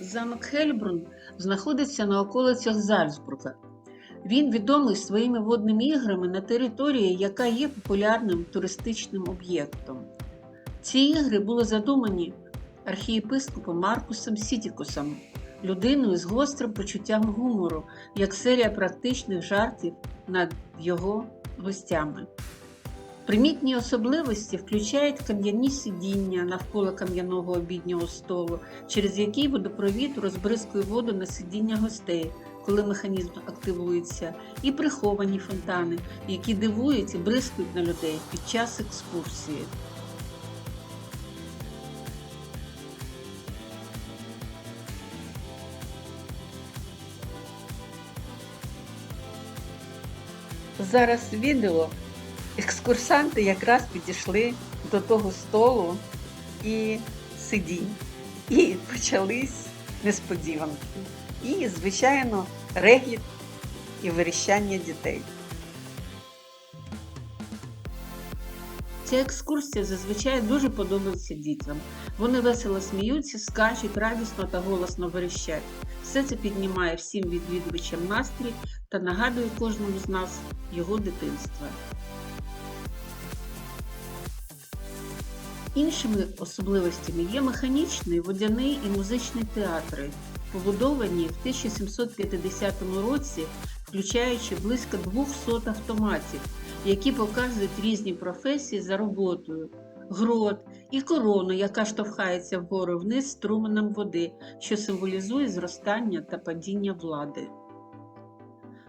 Замок Хельбрун знаходиться на околицях Зальцбурга. Він відомий своїми водними іграми на території, яка є популярним туристичним об'єктом. Ці ігри були задумані архієпископом Маркусом Сітікусом, людиною з гострим почуттям гумору, як серія практичних жартів над його гостями. Примітні особливості включають кам'яні сидіння навколо кам'яного обіднього столу, через який водопровід розбризкує воду на сидіння гостей, коли механізм активується, і приховані фонтани, які дивують і бризкають на людей під час екскурсії. Зараз відео екскурсанти якраз підійшли до того столу і сидінь. І почались несподіванки. І, звичайно, регіт і верещання дітей. Ця екскурсія зазвичай дуже подобається дітям. Вони весело сміються, скачуть, радісно та голосно верещать. Все це піднімає всім відвідувачам настрій та нагадує кожному з нас його дитинство. Іншими особливостями є механічний, водяний і музичний театри, побудовані в 1750 році, включаючи близько 200 автоматів, які показують різні професії за роботою, грот і корону, яка штовхається вгору вниз струменем води, що символізує зростання та падіння влади.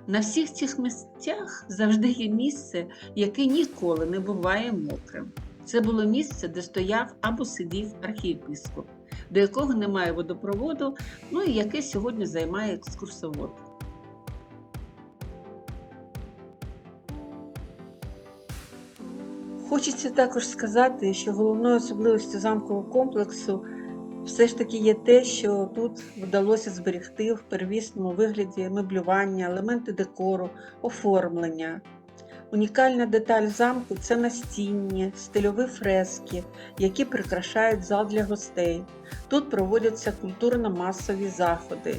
На всіх цих місцях завжди є місце, яке ніколи не буває мокрим. Це було місце, де стояв або сидів архієпископ, до якого немає водопроводу, ну і яке сьогодні займає екскурсовод. Хочеться також сказати, що головною особливістю замкового комплексу все ж таки є те, що тут вдалося зберегти в первісному вигляді меблювання, елементи декору, оформлення. Унікальна деталь замку це настінні, стильові фрески, які прикрашають зал для гостей. Тут проводяться культурно-масові заходи.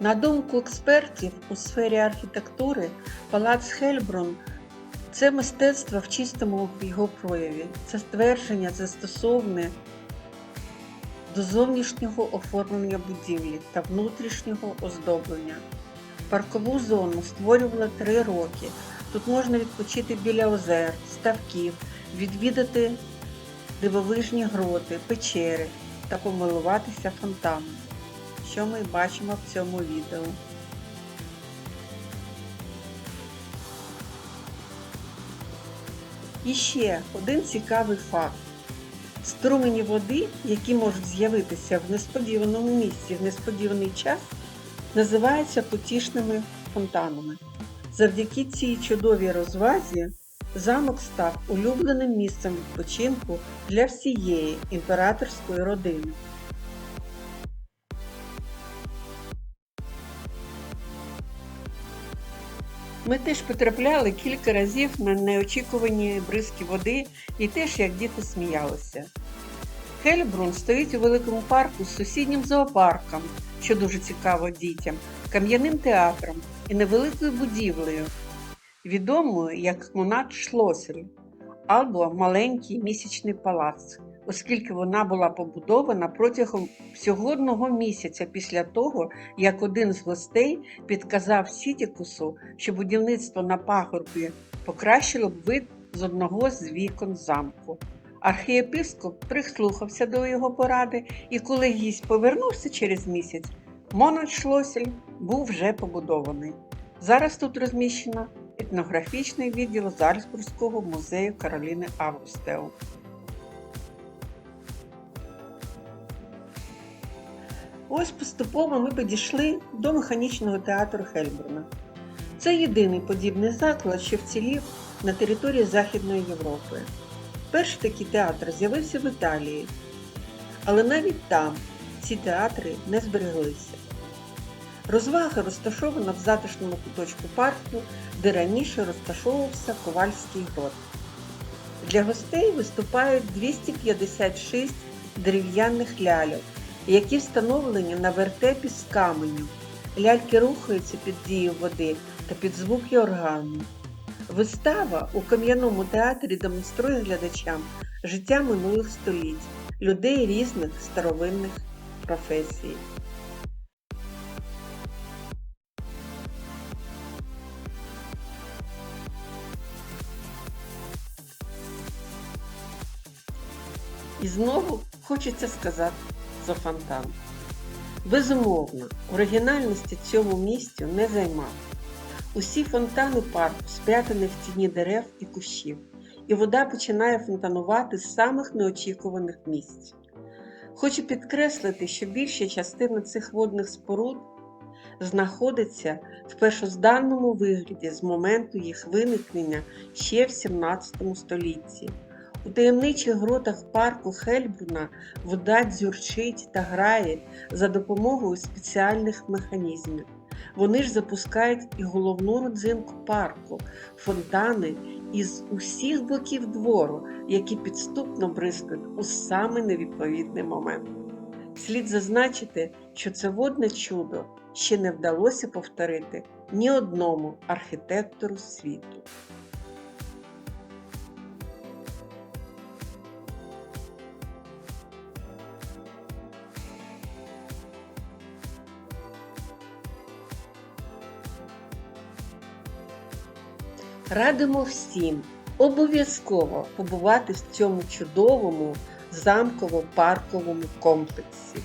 На думку експертів у сфері архітектури, палац Хельбрун це мистецтво в чистому його прояві. Це ствердження застосоване до зовнішнього оформлення будівлі та внутрішнього оздоблення. Паркову зону створювали три роки. Тут можна відпочити біля озер, ставків, відвідати дивовижні гроти, печери та помилуватися фонтаном, що ми бачимо в цьому відео. І ще один цікавий факт. Струмені води, які можуть з'явитися в несподіваному місці в несподіваний час, називаються потішними фонтанами. Завдяки цій чудовій розвазі замок став улюбленим місцем відпочинку для всієї імператорської родини. Ми теж потрапляли кілька разів на неочікувані бризки води і теж як діти сміялися. Хельбрун стоїть у великому парку з сусіднім зоопарком, що дуже цікаво дітям, кам'яним театром і невеликою будівлею, відомою як Монат Шлосель або маленький місячний палац, оскільки вона була побудована протягом всього одного місяця після того, як один з гостей підказав Сітікусу, що будівництво на пагорбі покращило б вид з одного з вікон замку. Архієпископ прислухався до його поради, і коли гість повернувся через місяць, Мональшлосель був вже побудований. Зараз тут розміщено етнографічний відділ Зальцбурзького музею Кароліни Августеу. Ось поступово ми підійшли до механічного театру Хельбруна. Це єдиний подібний заклад, що вцілів на території Західної Європи. Перший такий театр з'явився в Італії, але навіть там ці театри не збереглися. Розвага розташована в затишному куточку парку, де раніше розташовувався ковальський грот. Для гостей виступають 256 дерев'яних ляльок, які встановлені на вертепі з каменю. Ляльки рухаються під дією води та під звуки органу. Вистава у кам'яному театрі демонструє глядачам життя минулих століть, людей різних старовинних професій. І знову хочеться сказати за фонтан. Безумовно, оригінальності цьому місцю не займав. Усі фонтани парку спрятані в тіні дерев і кущів, і вода починає фонтанувати з самих неочікуваних місць. Хочу підкреслити, що більша частина цих водних споруд знаходиться в першозданному вигляді з моменту їх виникнення ще в 17 столітті. У таємничих гротах парку Хельбруна вода дзюрчить та грає за допомогою спеціальних механізмів. Вони ж запускають і головну родзинку парку фонтани із усіх боків двору, які підступно бризкають у саме невідповідний момент. Слід зазначити, що це водне чудо ще не вдалося повторити ні одному архітектору світу. Радимо всім обов'язково побувати в цьому чудовому замково-парковому комплексі.